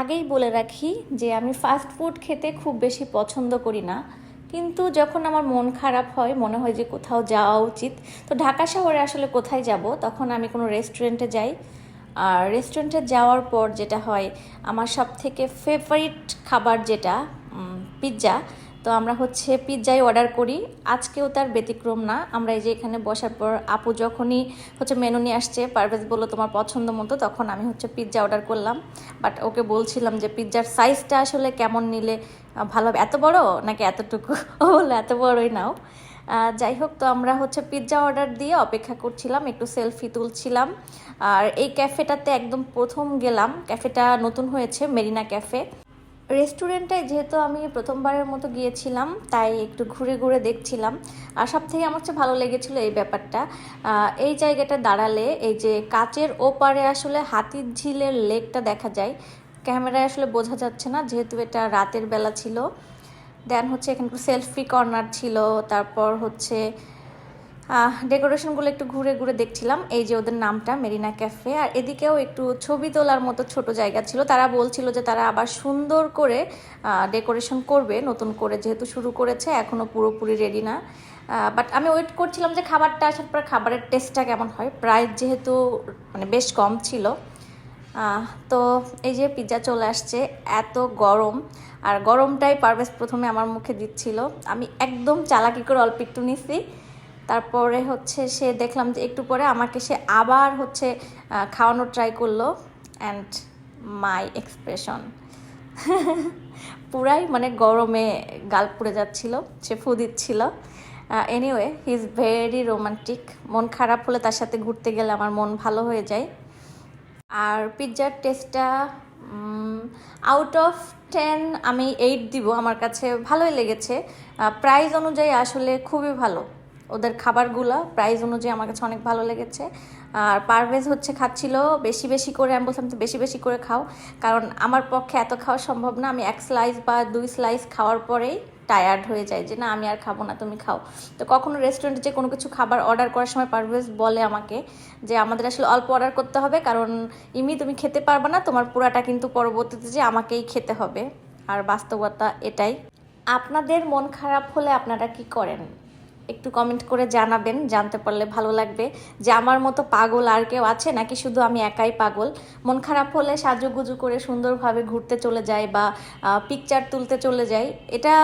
আগেই বলে রাখি যে আমি ফাস্ট ফুড খেতে খুব বেশি পছন্দ করি না। কিন্তু যখন আমার মন খারাপ হয়, মনে হয় যে কোথাও যাওয়া উচিত, তো ঢাকা শহরে আসলে কোথায় যাব? তখন আমি কোনো রেস্টুরেন্টে যাই। আর রেস্টুরেন্টে যাওয়ার পর যেটা হয়, আমার সব থেকে ফেভারিট খাবার যেটা পিৎজা তো আমরা হচ্ছে পিৎজাই অর্ডার করি। আজকেও তার ব্যতিক্রম না। আমরা এই যে এখানে বসার পর আপু যখনই হচ্ছে মেনু নিয়ে আসছে, পারভেজ বলল তোমার পছন্দ মতো, তখন আমি হচ্ছে পিৎজা অর্ডার করলাম। বাট ওকে বলছিলাম যে পিৎজার সাইজটা আসলে কেমন নিলে ভালো এত বড় নাকি এতটুকু? ও বলল, এত বড়ই নাও। যাই হোক, তো আমরা হচ্ছে পিৎজা অর্ডার দিয়ে অপেক্ষা করছিলাম, একটু সেলফি তুলছিলাম। আর এই ক্যাফেটাতে একদম প্রথম গেলাম। ক্যাফেটা নতুন হয়েছে মেরিনা ক্যাফে রেস্টুরেন্টে যেহেতু আমি প্রথমবারের মতো গিয়েছিলাম, তাই একটু ঘুরে ঘুরে দেখছিলাম। আর সব থেকে আমার কাছে ভালো লেগেছিল এই ব্যাপারটা। এই জায়গাটা দাঁড়ালে এই যে কাচের ওপারে আসলে হাতির ঝিলের লেকটা দেখা যায়, ক্যামেরায় আসলে বোঝা যাচ্ছে না, যেহেতু এটা রাতের বেলা ছিল। দেন হচ্ছে এখানে সেলফি কর্নার ছিল, তারপর হচ্ছে ডেকোরেশনগুলো একটু ঘুরে ঘুরে দেখছিলাম। এই যে ওদের নামটা, মেরিনা ক্যাফে। আর এদিকেও একটু ছবি তোলার মতো ছোট জায়গা ছিল। তারা বলছিল যে তারা আবার সুন্দর করে ডেকোরেশন করবে, নতুন করে যেহেতু শুরু করেছে এখনও পুরোপুরি রেডি না। বাট আমি ওয়েট করছিলাম যে খাবারটা, আসার পর খাবারের টেস্টটা কেমন হয়। প্রাইস যেহেতু মানে বেশ কম ছিল। তো এই যে পিৎজা চলে আসছে, এত গরম। আর গরমটাই পারভেজ প্রথমে আমার মুখে দিচ্ছিল। আমি একদম চালাকি করে অল্প একটু নিছি। তারপরে হচ্ছে সে দেখলাম যে একটু পরে আমাকে সে আবার হচ্ছে খাওয়ানোর ট্রাই করল অ্যান্ড মাই এক্সপ্রেশন পুরাই মানে গরমে গাল পুড়ে যাচ্ছিল, সে ফু দিচ্ছিল। Anyway he is very romantic মন খারাপ হলে তার সাথে ঘুরতে গেলে আমার মন ভালো হয়ে যায়। আর পিৎজার টেস্টটা আউট অফ টেন আমি এইট দিব। আমার কাছে ভালোই লেগেছে। প্রাইস অনুযায়ী আসলে খুবই ভালো। ওদের খাবারগুলো প্রাইস অনুযায়ী আমার কাছে অনেক ভালো লেগেছে। আর পারভেজ হচ্ছে খাচ্ছিল, বেশি বেশি করে, আমি বলছিলাম তো বেশি বেশি করে খাও। কারণ আমার পক্ষে এত খাওয়া সম্ভব না, আমি এক স্লাইস বা দুই স্লাইস খাওয়ার পরেই টায়ার্ড হয়ে যায় যে, না, আমি আর খাব না, তুমি খাও। তো কখনো রেস্টুরেন্টে যে কোনো কিছু খাবার অর্ডার করার সময় পারভেজ বলে আমাকে যে, আমাদের আসলে অল্প অর্ডার করতে হবে, কারণ ইমি, তুমি খেতে পারবে না, তোমার পুরাটা কিন্তু পরবর্তীতে যে আমাকেই খেতে হবে। আর বাস্তবতা এটাই। আপনাদের মন খারাপ হলে আপনারা কি করেন? একটু কমেন্ট করে জানাবেন, জানতে পারলে ভালো লাগবে। যে আমার মতো পাগল আর কেউ আছে নাকি শুধু আমি একাই পাগল? মন খারাপ হলে সাজুগুজু করে সুন্দরভাবে ঘুরতে চলে যাই বা পিকচার তুলতে চলে যাই এটা